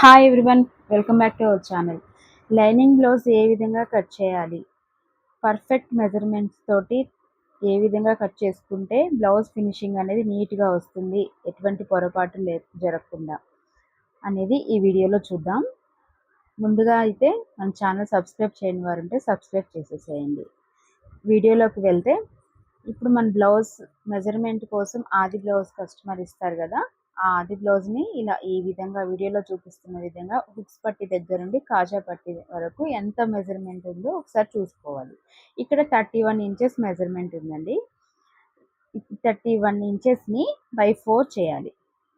Hi everyone welcome back to our channel lining blouse ఏ విధంగా cut చేయాలి? Perfect measurements తోటి ఏ విధంగా కట్ చేసుకుంటే బ్లౌజ్ ఫినిషింగ్ అనేది నీట్గా వస్తుంది? ఎటువంటి పొరపాటు లే జరగకుండా అనేది ఈ వీడియోలో చూద్దాం. ముందుగా అయితే మన ఛానల్ సబ్స్క్రైబ్ చేయని వారు ఉంటే సబ్స్క్రైబ్ చేసేసేయండి. వీడియోలోకి వెళ్తే ఇప్పుడు మన బ్లౌజ్ మెజర్మెంట్ కోసం ఆది బ్లౌజ్ కస్టమర్ ఇస్తారు కదా ఆ అది బ్లౌజ్ని ఇలా ఈ విధంగా వీడియోలో చూపిస్తున్న విధంగా హుక్స్ పట్టి దగ్గర నుండి కాజా పట్టి వరకు ఎంత మెజర్మెంట్ ఉందో ఒకసారి చూసుకోవాలి. ఇక్కడ థర్టీ వన్ ఇంచెస్ మెజర్మెంట్ ఉందండి థర్టీ వన్ ఇంచెస్ని బై ఫోర్ చేయాలి.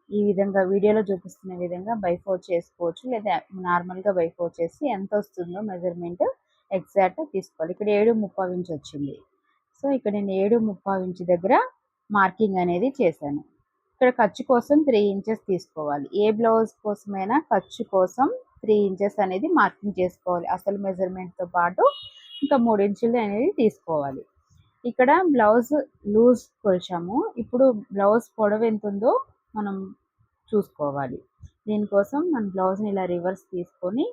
ఈ విధంగా వీడియోలో చూపిస్తున్న విధంగా బై ఫోర్ చేసుకోవచ్చు. లేదా నార్మల్గా బై ఫోర్ చేసి ఎంత వస్తుందో మెజర్మెంట్ ఎగ్జాక్ట్గా తీసుకోవాలి. ఇక్కడ ఏడు ముప్పావు ఇంచ్ వచ్చింది. సో ఇక్కడ నేను ఏడు ముప్పావు ఇంచ్ దగ్గర మార్కింగ్ అనేది చేశాను. ఇక్కడ ఖర్చు కోసం త్రీ ఇంచెస్ తీసుకోవాలి. ఏ బ్లౌజ్ కోసమైనా ఖర్చు కోసం త్రీ ఇంచెస్ అనేది మార్కింగ్ చేసుకోవాలి. అసలు మెజర్మెంట్తో పాటు ఇంకా మూడు ఇంచులు అనేది తీసుకోవాలి. ఇక్కడ బ్లౌజ్ లూజ్ కొలిచాము. ఇప్పుడు బ్లౌజ్ పొడవు ఎంత ఉందో మనం చూసుకోవాలి. దీనికోసం మన బ్లౌజ్ని ఇలా రివర్స్ తీసుకొని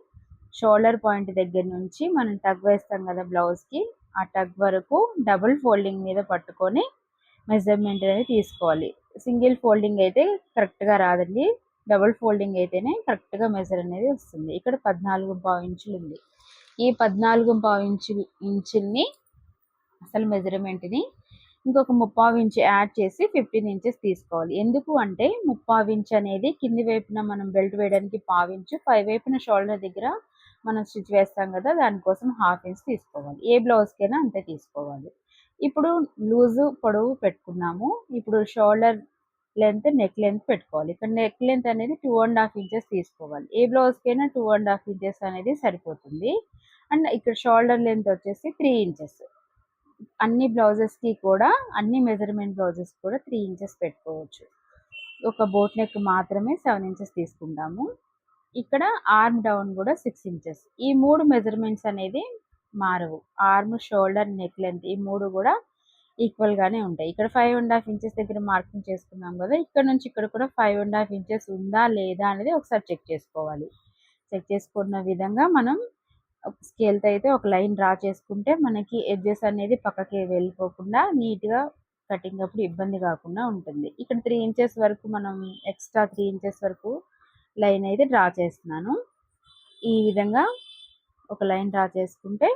షోల్డర్ పాయింట్ దగ్గర నుంచి మనం టగ్ వేస్తాం కదా బ్లౌజ్కి ఆ టగ్ వరకు డబుల్ ఫోల్డింగ్ మీద పట్టుకొని మెజర్మెంట్ అనేది తీసుకోవాలి. సింగిల్ ఫోల్డింగ్ అయితే కరెక్ట్గా రాదండి. డబుల్ ఫోల్డింగ్ అయితేనే కరెక్ట్గా మెజర్ అనేది వస్తుంది. ఇక్కడ పద్నాలుగు పావు ఇంచులు ఉంది. ఈ పద్నాలుగు పావు ఇంచు ఇంచుల్ని అసలు మెజర్మెంట్ని ఇంకొక ముప్పావు ఇంచు యాడ్ చేసి ఫిఫ్టీన్ ఇంచెస్ తీసుకోవాలి. ఎందుకు అంటే ముప్పావు ఇంచు అనేది కింది వైపున మనం బెల్ట్ వేయడానికి పావించు పై వైపున షోల్డర్ దగ్గర మనం స్టిచ్ వేస్తాం కదా దానికోసం హాఫ్ ఇంచ్ తీసుకోవాలి. ఏ బ్లౌజ్కైనా అంతే తీసుకోవాలి. ఇప్పుడు లూజు పొడవు పెట్టుకున్నాము. ఇప్పుడు షోల్డర్ లెంత్ నెక్ లెంత్ పెట్టుకోవాలి. ఇక్కడ నెక్ లెంత్ అనేది టూ అండ్ హాఫ్ ఇంచెస్ తీసుకోవాలి. ఏ బ్లౌజ్కైనా టూ అండ్ హాఫ్ ఇంచెస్ అనేది సరిపోతుంది. అండ్ ఇక్కడ షోల్డర్ లెంత్ వచ్చేసి త్రీ ఇంచెస్. అన్ని బ్లౌజెస్కి కూడా అన్ని మెజర్మెంట్ బ్లౌజెస్ కూడా త్రీ ఇంచెస్ పెట్టుకోవచ్చు. ఒక బోట్ నెక్ మాత్రమే సెవెన్ ఇంచెస్ తీసుకుంటాము. ఇక్కడ ఆర్మ్ డౌన్ కూడా సిక్స్ ఇంచెస్. ఈ మూడు మెజర్మెంట్స్ అనేది మారవు. ఆర్మ్ షోల్డర్ నెక్ లెంత్ ఈ మూడు కూడా ఈక్వల్గానే ఉంటాయి. ఇక్కడ ఫైవ్ అండ్ హాఫ్ ఇంచెస్ దగ్గర మార్కింగ్ చేసుకున్నాం కదా ఇక్కడ నుంచి ఇక్కడ కూడా ఫైవ్ అండ్ హాఫ్ ఇంచెస్ ఉందా లేదా అనేది ఒకసారి చెక్ చేసుకోవాలి. చెక్ చేసుకున్న విధంగా మనం స్కేల్తో అయితే ఒక లైన్ డ్రా చేసుకుంటే మనకి ఎడ్జెస్ అనేది పక్కకి వెళ్ళిపోకుండా నీట్గా కటింగ్ అప్పుడు ఇబ్బంది కాకుండా ఉంటుంది. ఇక్కడ త్రీ ఇంచెస్ వరకు మనం ఎక్స్ట్రా త్రీ ఇంచెస్ వరకు లైన్ అయితే డ్రా చేస్తున్నాను. ఈ విధంగా ఒక లైన్ డ్రా చేసుకుంటే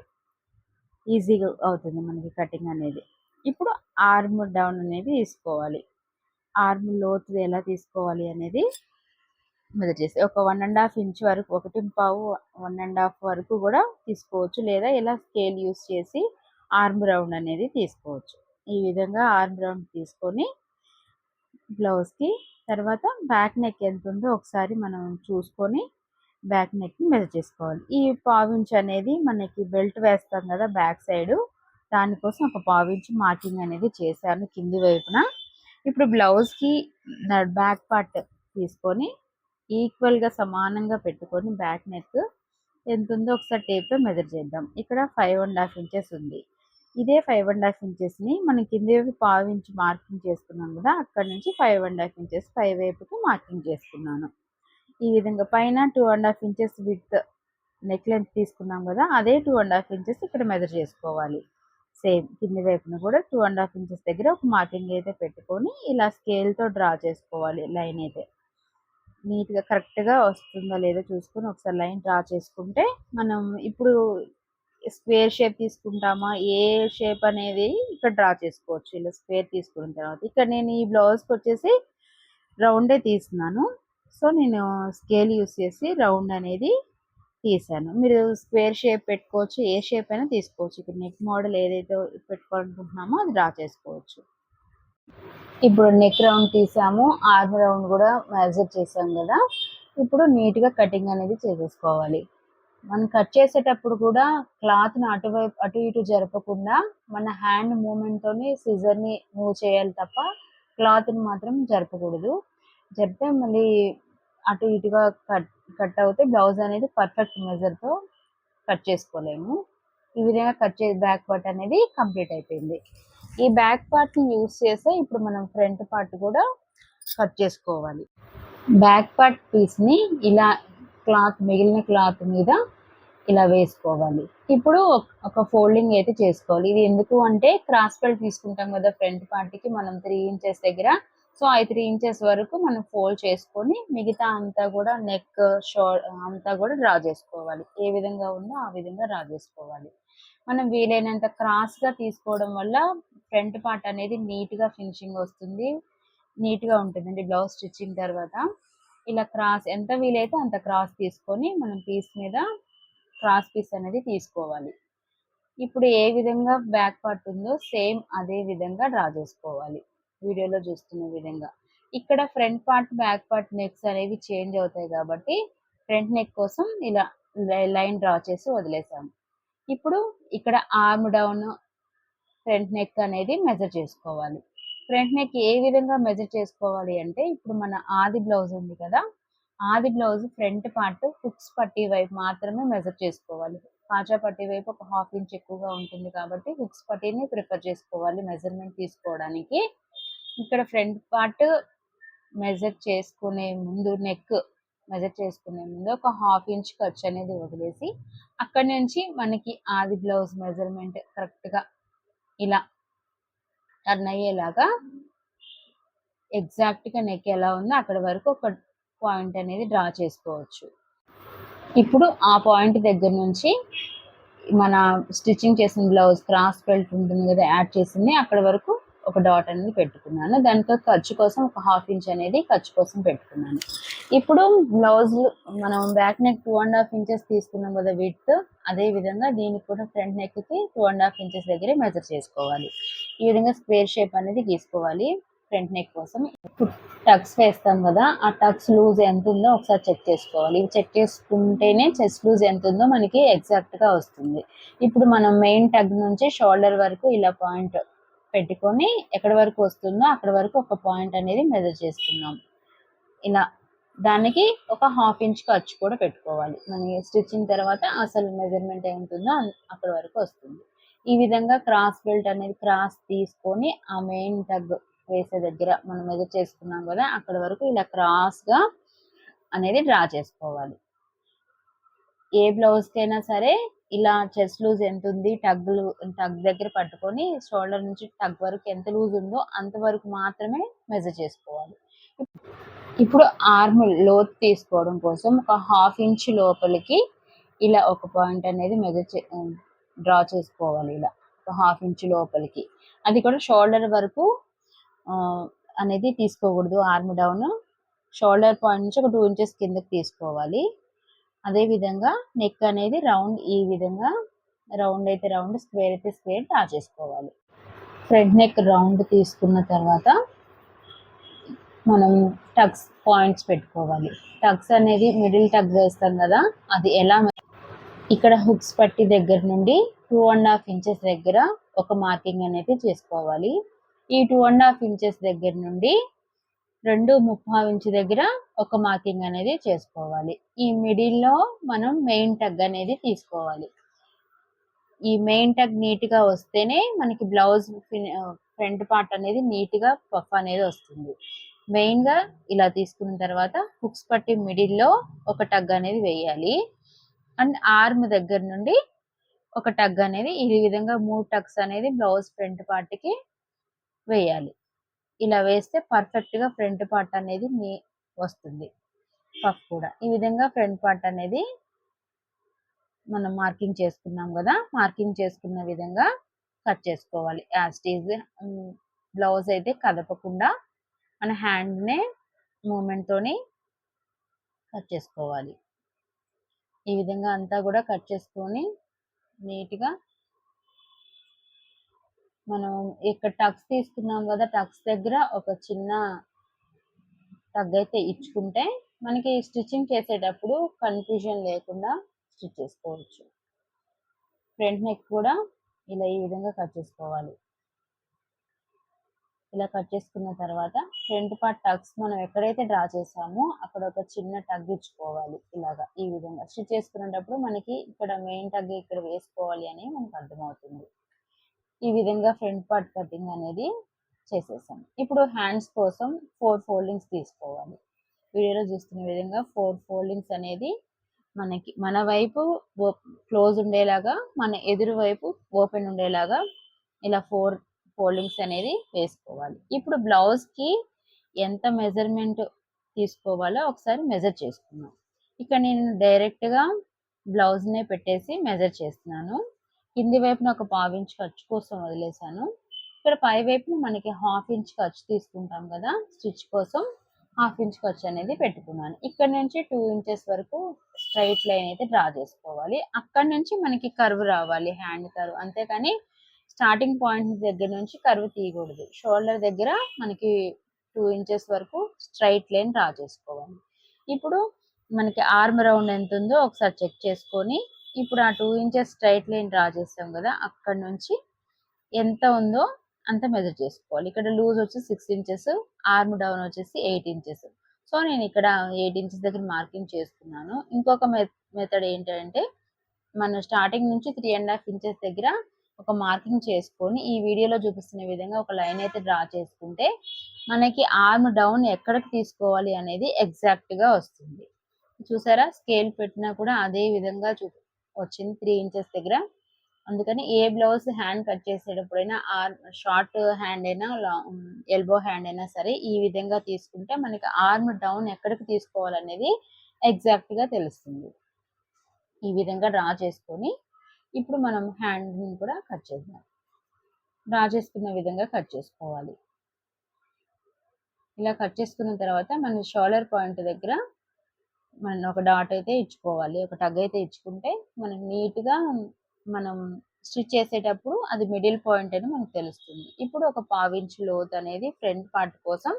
ఈజీగా అవుతుంది మనకి కటింగ్ అనేది. ఇప్పుడు ఆర్మ్ డౌన్ అనేది తీసుకోవాలి. ఆర్మ్ లోతు ఎలా తీసుకోవాలి అనేది మొదటి చేస్తే ఒక వన్ అండ్ హాఫ్ ఇంచ్ వరకు ఒకటి పావు వన్ అండ్ హాఫ్ వరకు కూడా తీసుకోవచ్చు. లేదా ఇలా స్కేల్ యూస్ చేసి ఆర్మ్ రౌండ్ అనేది తీసుకోవచ్చు. ఈ విధంగా ఆర్మ్ రౌండ్ తీసుకొని బ్లౌజ్కి తర్వాత బ్యాక్ నెక్ ఎంత ఉందో ఒకసారి మనం చూసుకొని బ్యాక్ నెక్ని మెజర్ చేసుకోవాలి. ఈ పావించ్ అనేది మనకి బెల్ట్ వేస్తాం కదా బ్యాక్ సైడ్ దానికోసం ఒక పావించ్ మార్కింగ్ అనేది చేశాను కింది వైపున. ఇప్పుడు బ్లౌజ్కి బ్యాక్ పార్ట్ తీసుకొని ఈక్వల్గా సమానంగా పెట్టుకొని బ్యాక్ నెక్ ఎంత ఉందో ఒకసారి టేప్తో మెజర్ చేద్దాం. ఇక్కడ ఫైవ్ అండ్ హాఫ్ ఇంచెస్ ఉంది. ఇదే ఫైవ్ అండ్ హాఫ్ ఇంచెస్ని మనం కింది వైపు పావు ఇంచ్ మార్కింగ్ చేసుకున్నాం కదా అక్కడ నుంచి ఫైవ్ అండ్ హాఫ్ ఇంచెస్ పై వైపుకి మార్కింగ్ చేసుకున్నాను. ఈ విధంగా పైన two and half inches with neck length తీసుకున్నాం కదా అదే టూ అండ్ హాఫ్ ఇంచెస్ ఇక్కడ మెజర్ చేసుకోవాలి. సేమ్ కింది వైపున కూడా టూ అండ్ హాఫ్ ఇంచెస్ దగ్గర ఒక మార్కింగ్ అయితే పెట్టుకొని ఇలా స్కేల్తో డ్రా చేసుకోవాలి లైన్ అయితే. నీట్గా కరెక్ట్గా వస్తుందో లేదో చూసుకొని ఒకసారి లైన్ డ్రా చేసుకుంటే మనం ఇప్పుడు స్క్వేర్ షేప్ తీసుకుంటామా ఏ షేప్ అనేది ఇక్కడ డ్రా చేసుకోవచ్చు. ఇలా స్క్వేర్ తీసుకున్న తర్వాత ఇక్కడ నేను ఈ బ్లౌజ్కి వచ్చేసి రౌండే తీస్తున్నాను. సో నేను స్కేల్ యూస్ చేసి రౌండ్ అనేది తీసాను. మీరు స్క్వేర్ షేప్ పెట్టుకోవచ్చు ఏ షేప్ అయినా తీసుకోవచ్చు. ఇక్కడ నెక్ మోడల్ ఏదైతే పెట్టుకోవాలనుకుంటున్నామో అది డ్రా చేసుకోవచ్చు. ఇప్పుడు నెక్ రౌండ్ తీసాము ఆర్మ్ రౌండ్ కూడా మెజర్ చేసాం కదా. ఇప్పుడు నీట్గా కటింగ్ అనేది చేసేసుకోవాలి. మనం కట్ చేసేటప్పుడు కూడా క్లాత్ని అటువైపు అటు ఇటు జరపకుండా మన హ్యాండ్ మూమెంట్తోనే సిజర్ని మూవ్ చేయాలి తప్ప క్లాత్ని మాత్రం జరపకూడదు. జరిపితే మళ్ళీ అటు ఇటుగా కట్ కట్ అవుతే బ్లౌజ్ అనేది పర్ఫెక్ట్ మెజర్తో కట్ చేసుకోలేము. ఈ విధంగా కట్ చే బ్యాక్ పార్ట్ అనేది కంప్లీట్ అయిపోయింది. ఈ బ్యాక్ పార్ట్ని యూస్ చేస్తే ఇప్పుడు మనం ఫ్రంట్ పార్ట్ కూడా కట్ చేసుకోవాలి. బ్యాక్ పార్ట్ పీస్ని ఇలా క్లాత్ మిగిలిన క్లాత్ మీద ఇలా వేసుకోవాలి. ఇప్పుడు ఒక- ఫోల్డింగ్ అయితే చేసుకోవాలి. ఇది ఎందుకు అంటే క్రాస్ బెల్ట్ తీసుకుంటాం కదా ఫ్రంట్ పార్టీకి మనం త్రీ ఇంచెస్ దగ్గర సో ఐ త్రీ ఇంచెస్ వరకు మనం ఫోల్డ్ చేసుకొని మిగతా అంతా కూడా నెక్ షో అంతా కూడా డ్రా చేసుకోవాలి. ఏ విధంగా ఉందో ఆ విధంగా డ్రా చేసుకోవాలి. మనం వీలైనంత క్రాస్గా తీసుకోవడం వల్ల ఫ్రంట్ పార్ట్ అనేది నీట్గా ఫినిషింగ్ వస్తుంది. నీట్గా ఉంటుందండి బ్లౌజ్ స్టిచ్చింగ్ తర్వాత ఇలా క్రాస్ ఎంత వీలైతే అంత క్రాస్ తీసుకొని మనం పీస్ మీద క్రాస్ పీస్ అనేది తీసుకోవాలి. ఇప్పుడు ఏ విధంగా బ్యాక్ పార్ట్ ఉందో సేమ్ అదే విధంగా డ్రా చేసుకోవాలి. వీడియోలో చూస్తున్న విధంగా. ఇక్కడ front part back part necks అనేవి చేంజ్ అవుతాయి కాబట్టి ఫ్రంట్ నెక్ కోసం ఇలా లైన్ డ్రా చేసి వదిలేసాము. ఇప్పుడు ఇక్కడ ఆర్మ్ డౌన్ ఫ్రంట్ నెక్ అనేది మెజర్ చేసుకోవాలి. ఫ్రంట్ నెక్ ఏ విధంగా మెజర్ చేసుకోవాలి అంటే ఇప్పుడు మన ఆది బ్లౌజ్ ఉంది కదా ఆది బ్లౌజ్ ఫ్రంట్ పార్ట్ హుక్స్ పట్టి వైపు మాత్రమే మెజర్ చేసుకోవాలి. కాచా పట్టి వైపు ఒక హాఫ్ ఇంచ్ ఎక్కువగా ఉంటుంది కాబట్టి హుక్స్ పట్టీని ప్రిఫర్ చేసుకోవాలి మెజర్మెంట్ తీసుకోవడానికి. ఇక్కడ ఫ్రంట్ పార్ట్ మెజర్ చేసుకునే ముందు నెక్ మెజర్ చేసుకునే ముందు ఒక హాఫ్ ఇంచ్ ఖర్చు అనేది వదిలేసి అక్కడ నుంచి మనకి ఆది బ్లౌజ్ మెజర్మెంట్ కరెక్ట్గా ఇలా టర్న్ అయ్యేలాగా ఎగ్జాక్ట్గా నెక్ ఎలా ఉందో అక్కడ వరకు ఒక పాయింట్ అనేది డ్రా చేసుకోవచ్చు. ఇప్పుడు ఆ పాయింట్ దగ్గర నుంచి మన స్టిచ్చింగ్ చేసిన బ్లౌజ్ క్రాస్ బెల్ట్ ఉంటుంది కదా యాడ్ చేసింది అక్కడ వరకు ఒక డాట్ అనేది పెట్టుకున్నాను. దాంతో ఖర్చు కోసం ఒక హాఫ్ ఇంచ్ అనేది ఖర్చు కోసం పెట్టుకున్నాను. ఇప్పుడు బ్లౌజ్లు మనం back neck two and half inches తీసుకున్నాం కదా విత్ అదే విధంగా దీనికి కూడా ఫ్రంట్ నెక్కి టూ అండ్ హాఫ్ ఇంచెస్ దగ్గరే మెజర్ చేసుకోవాలి. ఈ విధంగా స్క్వేర్ షేప్ అనేది గీసుకోవాలి ఫ్రంట్ నెక్ కోసం. టక్స్ వేస్తాం కదా ఆ టక్స్ లూజ్ ఎంత ఉందో ఒకసారి చెక్ చేసుకోవాలి. ఇవి చెక్ చేసుకుంటేనే చెస్ట్ లూజ్ ఎంత ఉందో మనకి ఎగ్జాక్ట్గా వస్తుంది. ఇప్పుడు మనం మెయిన్ టగ్ నుంచి షోల్డర్ వరకు ఇలా పాయింట్ పెట్టుకొని ఎక్కడి వరకు వస్తుందో అక్కడ వరకు ఒక పాయింట్ అనేది మెజర్ చేసుకున్నాం ఇలా దానికి ఒక హాఫ్ ఇంచ్ ఖర్చు కూడా పెట్టుకోవాలి. మన స్టిచ్చింగ్ తర్వాత అసలు మెజర్మెంట్ ఏ ఉంటుందో అక్కడ వరకు వస్తుంది. ఈ విధంగా క్రాస్ బెల్ట్ అనేది క్రాస్ తీసుకొని ఆ మెయిన్ టగ్ వేసే దగ్గర మనం మెజర్ చేసుకున్నాం కదా అక్కడ వరకు ఇలా క్రాస్గా అనేది డ్రా చేసుకోవాలి. ఏ బ్లౌజ్కైనా సరే ఇలా చెస్ట్ లూజ్ ఎంత ఉంది టగ్ టగ్ దగ్గర పట్టుకొని షోల్డర్ నుంచి టగ్ వరకు ఎంత లూజ్ ఉందో అంతవరకు మాత్రమే మెజర్ చేసుకోవాలి. ఇప్పుడు ఆర్మ్ లోత్ తీసుకోవడం కోసం ఒక హాఫ్ ఇంచ్ లోపలికి ఇలా ఒక పాయింట్ అనేది మెజర్ డ్రా చేసుకోవాలి ఇలా ఒక హాఫ్ ఇంచ్ లోపలికి. అది కూడా షోల్డర్ వరకు అనేది తీసుకోకూడదు ఆర్మ్ డౌన్ షోల్డర్ పాయింట్ నుంచి ఒక టూ ఇంచెస్ కిందకి తీసుకోవాలి. అదే విధంగా నెక్ అనేది రౌండ్ ఈ విధంగా రౌండ్ అయితే రౌండ్ స్క్వేర్ అయితే స్క్వేర్ డ్రా చేసుకోవాలి. ఫ్రంట్ నెక్ రౌండ్ తీసుకున్న తర్వాత మనం టక్స్ పాయింట్స్ పెట్టుకోవాలి. టక్స్ అనేది మిడిల్ టక్ వేస్తాం కదా అది ఎలా ఇక్కడ హుక్స్ పట్టి దగ్గర నుండి టూ అండ్ హాఫ్ ఇంచెస్ దగ్గర ఒక మార్కింగ్ అనేది చేసుకోవాలి. ఈ టూ అండ్ హాఫ్ ఇంచెస్ దగ్గర నుండి రెండు ముప్పై ఇంచు దగ్గర ఒక మార్కింగ్ అనేది చేసుకోవాలి. ఈ మిడిల్లో మనం మెయిన్ టగ్ అనేది తీసుకోవాలి. ఈ మెయిన్ టగ్ నీట్గా వస్తేనే మనకి బ్లౌజ్ ఫ్రంట్ పార్ట్ అనేది నీట్గా పఫ్ అనేది వస్తుంది. మెయిన్గా ఇలా తీసుకున్న తర్వాత హుక్స్ పట్టి మిడిల్లో ఒక టగ్ అనేది వేయాలి. అండ్ ఆర్మ్ దగ్గర నుండి ఒక టగ్ అనేది ఈ విధంగా మూడు టగ్స్ అనేది బ్లౌజ్ ఫ్రంట్ పార్ట్కి వేయాలి. ఇలా వేస్తే పర్ఫెక్ట్గా ఫ్రంట్ పార్ట్ అనేది నీ వస్తుంది. పఫ్ కూడా. ఈ విధంగా ఫ్రంట్ పార్ట్ అనేది మనం మార్కింగ్ చేసుకున్నాం కదా మార్కింగ్ చేసుకున్న విధంగా కట్ చేసుకోవాలి. యాస్టీజ్ బ్లౌజ్ అయితే కదపకుండా మన హ్యాండ్నే మూమెంట్తోని కట్ చేసుకోవాలి. ఈ విధంగా అంతా కూడా కట్ చేసుకొని నీట్గా మనం ఇక్కడ టక్స్ తీసుకున్నాం కదా టక్స్ దగ్గర ఒక చిన్న టగ్ అయితే ఇచ్చుకుంటే మనకి స్టిచ్చింగ్ చేసేటప్పుడు కన్ఫ్యూజన్ లేకుండా స్టిచ్ చేసుకోవచ్చు. ఫ్రంట్ నెక్ కూడా ఇలా ఈ విధంగా కట్ చేసుకోవాలి. ఇలా కట్ చేసుకున్న తర్వాత ఫ్రంట్ పార్ట్ టక్స్ మనం ఎక్కడైతే డ్రా చేసామో అక్కడ ఒక చిన్న టగ్ ఇచ్చుకోవాలి ఇలాగా ఈ విధంగా. స్టిచ్ చేసుకునేటప్పుడు మనకి ఇక్కడ మెయిన్ టగ్ ఇక్కడ వేసుకోవాలి అని మనకు అర్థమవుతుంది. ఈ విధంగా ఫ్రంట్ పార్ట్ కటింగ్ అనేది చేసేసాం ఇప్పుడు హ్యాండ్స్ కోసం ఫోర్ ఫోల్డింగ్స్ తీసుకోవాలి. వీడియోలో చూస్తున్న విధంగా ఫోర్ ఫోల్డింగ్స్ అనేది మనకి మన వైపు క్లోజ్ ఉండేలాగా మన ఎదురు వైపు ఓపెన్ ఉండేలాగా ఇలా ఫోర్ ఫోల్డింగ్స్ అనేది వేసుకోవాలి. ఇప్పుడు బ్లౌజ్కి ఎంత మెజర్మెంట్ తీసుకోవాలో ఒకసారి మెజర్ చేసుకున్నాం ఇక్కడ నేను డైరెక్ట్గా బ్లౌజ్నే పెట్టేసి మెజర్ చేస్తున్నాను. కింది వైపున ఒక పావించి ఖర్చు కోసం వదిలేసాను ఇక్కడ పై వైపున మనకి హాఫ్ ఇంచ్ ఖర్చు తీసుకుంటాం కదా స్టిచ్ కోసం హాఫ్ ఇంచ్ ఖర్చు అనేది పెట్టుకున్నాను. ఇక్కడ నుంచి టూ ఇంచెస్ వరకు స్ట్రైట్ లైన్ అయితే డ్రా చేసుకోవాలి. అక్కడ నుంచి మనకి కర్వ్ రావాలి హ్యాండ్ కర్వ్ అంతేకాని స్టార్టింగ్ పాయింట్ దగ్గర నుంచి కర్వ్ తీయకూడదు. షోల్డర్ దగ్గర మనకి టూ ఇంచెస్ వరకు స్ట్రైట్ లైన్ డ్రా చేసుకోవాలి. ఇప్పుడు మనకి ఆర్మ్ రౌండ్ ఎంత ఉందో ఒకసారి చెక్ చేసుకొని ఇప్పుడు ఆ two inches straight line draw చేస్తాం కదా అక్కడ నుంచి ఎంత ఉందో అంత మెజర్ చేసుకోవాలి. ఇక్కడ లూజ్ వచ్చి సిక్స్ ఇంచెస్ ఆర్మ్ డౌన్ వచ్చేసి ఎయిట్ ఇంచెస్ సో నేను ఇక్కడ ఎయిట్ ఇంచెస్ దగ్గర మార్కింగ్ చేసుకున్నాను ఇంకొక మెథడ్ ఏంటంటే మనం స్టార్టింగ్ నుంచి త్రీ అండ్ హాఫ్ ఇంచెస్ దగ్గర ఒక మార్కింగ్ చేసుకొని ఈ వీడియోలో చూపిస్తున్న విధంగా ఒక లైన్ అయితే డ్రా చేసుకుంటే మనకి ఆర్మ్ డౌన్ ఎక్కడికి తీసుకోవాలి అనేది ఎగ్జాక్ట్గా వస్తుంది. చూసారా? స్కేల్ పెట్టినా కూడా అదే విధంగా చూ వచ్చింది త్రీ ఇంచెస్ దగ్గర. అందుకని ఏ బ్లౌజ్ హ్యాండ్ కట్ చేసేటప్పుడైనా ఆర్ షార్ట్ హ్యాండ్ అయినా ఎల్బో హ్యాండ్ అయినా సరే ఈ విధంగా తీసుకుంటే మనకి ఆర్మ్ డౌన్ ఎక్కడికి తీసుకోవాలనేది ఎగ్జాక్ట్గా తెలుస్తుంది. ఈ విధంగా డ్రా చేసుకొని ఇప్పుడు మనం హ్యాండ్ని కూడా కట్ చేద్దాం. డ్రా చేసుకున్న విధంగా కట్ చేసుకోవాలి. ఇలా కట్ చేసుకున్న తర్వాత మన షోల్డర్ పాయింట్ దగ్గర మనం ఒక డాట్ అయితే ఇచ్చుకోవాలి. ఒక టగ్ అయితే ఇచ్చుకుంటే మనం నీట్గా మనం స్టిచ్ చేసేటప్పుడు అది మిడిల్ పాయింట్ అని మనకు తెలుస్తుంది. ఇప్పుడు ఒక పావించ్ లోత్ అనేది ఫ్రంట్ పార్ట్ కోసం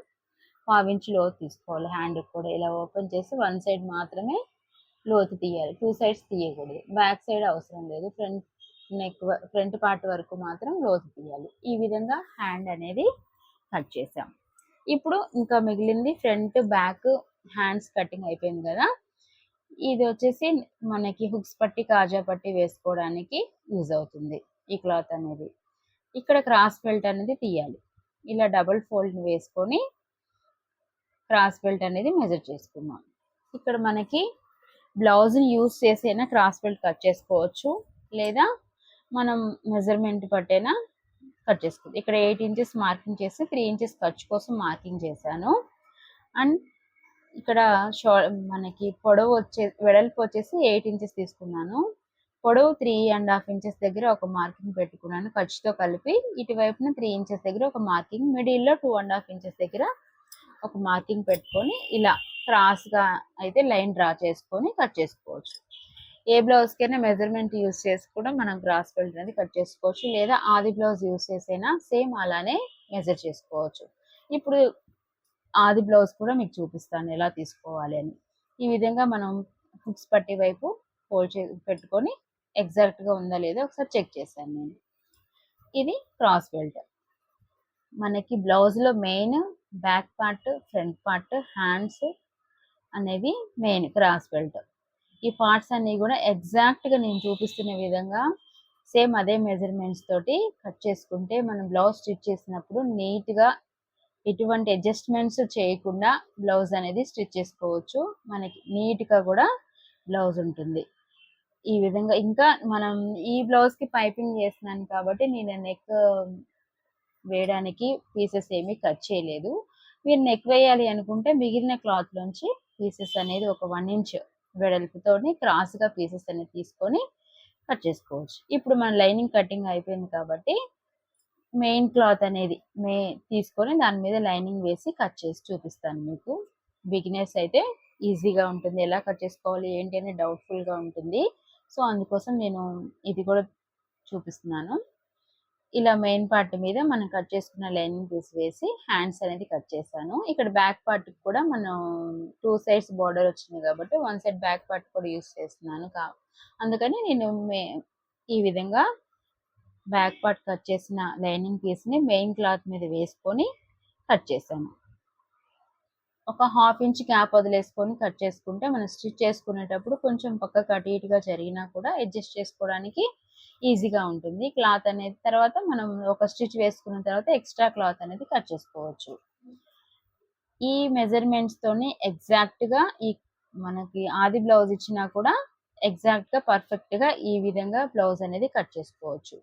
పావించ్ లోత్ తీసుకోవాలి. హ్యాండ్ కూడా ఇలా ఓపెన్ చేసి వన్ సైడ్ మాత్రమే లోతు తీయాలి. టూ సైడ్స్ తీయకూడదు. బ్యాక్ సైడ్ అవసరం లేదు. ఫ్రంట్ నెక్ ఫ్రంట్ పార్ట్ వరకు మాత్రం లోతు తీయాలి. ఈ విధంగా హ్యాండ్ అనేది కట్ చేసాం ఇప్పుడు ఇంకా మిగిలింది ఫ్రంట్ బ్యాక్ హ్యాండ్స్ కటింగ్ అయిపోయింది కదా. ఇది వచ్చేసి మనకి హుక్స్ పట్టి కాజా పట్టి వేసుకోవడానికి యూజ్ అవుతుంది ఈ క్లాత్ అనేది. ఇక్కడ క్రాస్ బెల్ట్ అనేది తీయాలి. ఇలా డబుల్ ఫోల్డ్ వేసుకొని క్రాస్ బెల్ట్ అనేది మెజర్ చేసుకున్నాం ఇక్కడ మనకి బ్లౌజ్ని యూజ్ చేసైనా క్రాస్ బెల్ట్ కట్ చేసుకోవచ్చు లేదా మనం మెజర్మెంట్ పట్టైనా కట్ చేసుకోవచ్చు. ఇక్కడ ఎయిట్ ఇంచెస్ మార్కింగ్ చేసి త్రీ ఇంచెస్ ఖర్చు కోసం మార్కింగ్ చేశాను. అండ్ ఇక్కడ షో మనకి పొడవు వచ్చే వెడల్పు వచ్చేసి ఎయిట్ ఇంచెస్ తీసుకున్నాను. పొడవు త్రీ అండ్ హాఫ్ ఇంచెస్ దగ్గర ఒక మార్కింగ్ పెట్టుకున్నాను ఖర్చుతో కలిపి. ఇటువైపున త్రీ ఇంచెస్ దగ్గర ఒక మార్కింగ్ మిడిల్లో టూ అండ్ హాఫ్ ఇంచెస్ దగ్గర ఒక మార్కింగ్ పెట్టుకొని ఇలా క్రాస్గా అయితే లైన్ డ్రా చేసుకొని కట్ చేసుకోవచ్చు. ఏ బ్లౌజ్కైనా మెజర్మెంట్ యూస్ చేసి కూడా మనం గ్రాస్ బెల్ట్ అనేది కట్ చేసుకోవచ్చు. లేదా ఆది బ్లౌజ్ యూస్ చేసైనా సేమ్ అలానే మెజర్ చేసుకోవచ్చు. ఇప్పుడు ఆది బ్లౌజ్ కూడా మీకు చూపిస్తాను ఎలా తీసుకోవాలి అని. ఈ విధంగా మనం హుక్స్ పట్టి వైపు ఫోల్డ్ చే పెట్టుకొని ఎగ్జాక్ట్గా ఉందా లేదా ఒకసారి చెక్ చేశాను నేను. ఇది క్రాస్ బెల్ట్ మనకి బ్లౌజ్లో main back part front part hands అనేవి మెయిన్ క్రాస్ బెల్ట్ ఈ పార్ట్స్ అన్నీ కూడా ఎగ్జాక్ట్గా నేను చూపిస్తున్న విధంగా సేమ్ అదే మెజర్మెంట్స్ తోటి కట్ చేసుకుంటే మనం బ్లౌజ్ స్టిచ్ చేసినప్పుడు నీట్గా ఎటువంటి అడ్జస్ట్మెంట్స్ చేయకుండా బ్లౌజ్ అనేది స్టిచ్ చేసుకోవచ్చు. మనకి నీట్గా కూడా బ్లౌజ్ ఉంటుంది. ఈ విధంగా ఇంకా మనం ఈ బ్లౌజ్కి పైపింగ్ చేస్తున్నాను కాబట్టి నేను నెక్ um, వేయడానికి పీసెస్ ఏమీ కట్ చేయలేదు. మీరు నెక్ వేయాలి అనుకుంటే మిగిలిన క్లాత్లోంచి పీసెస్ అనేది ఒక వన్ ఇంచ్ వెడల్పుతోని క్రాస్గా పీసెస్ అనేది తీసుకొని కట్ చేసుకోవచ్చు. ఇప్పుడు మన లైనింగ్ కటింగ్ అయిపోయింది కాబట్టి మెయిన్ క్లాత్ అనేది మే తీసుకొని దాని మీద లైనింగ్ వేసి కట్ చేసి చూపిస్తాను మీకు. బిగినర్స్ అయితే ఈజీగా ఉంటుంది. ఎలా కట్ చేసుకోవాలి ఏంటి అని డౌట్ఫుల్గా ఉంటుంది. సో అందుకోసం నేను ఇది కూడా చూపిస్తున్నాను. ఇలా మెయిన్ పార్ట్ మీద మనం కట్ చేసుకున్న లైనింగ్ పీస్ వేసి హ్యాండ్స్ అనేది కట్ చేశాను. ఇక్కడ బ్యాక్ పార్ట్ కూడా మనం టూ సైడ్స్ బార్డర్ వచ్చింది కాబట్టి వన్ సైడ్ బ్యాక్ పార్ట్ కూడా యూస్ చేస్తున్నాను కా అందుకని నేను ఈ విధంగా బ్యాక్ పార్ట్ కట్ చేసిన లైనింగ్ పీస్ని మెయిన్ క్లాత్ మీద వేసుకొని కట్ చేశాను. ఒక హాఫ్ ఇంచ్ క్యాప్ వదిలేసుకొని కట్ చేసుకుంటే మనం స్టిచ్ చేసుకునేటప్పుడు కొంచెం పక్కకు అటు ఇటుగా జరిగినా కూడా అడ్జస్ట్ చేసుకోవడానికి ఈజీగా ఉంటుంది. క్లాత్ అనేది తర్వాత మనం ఒక స్టిచ్ వేసుకున్న తర్వాత ఎక్స్ట్రా క్లాత్ అనేది కట్ చేసుకోవచ్చు. ఈ మెజర్మెంట్స్తోని ఎగ్జాక్ట్గా ఈ మనకి ఆది బ్లౌజ్ ఇచ్చినా కూడా ఎగ్జాక్ట్గా పర్ఫెక్ట్గా ఈ విధంగా బ్లౌజ్ అనేది కట్ చేసుకోవచ్చు.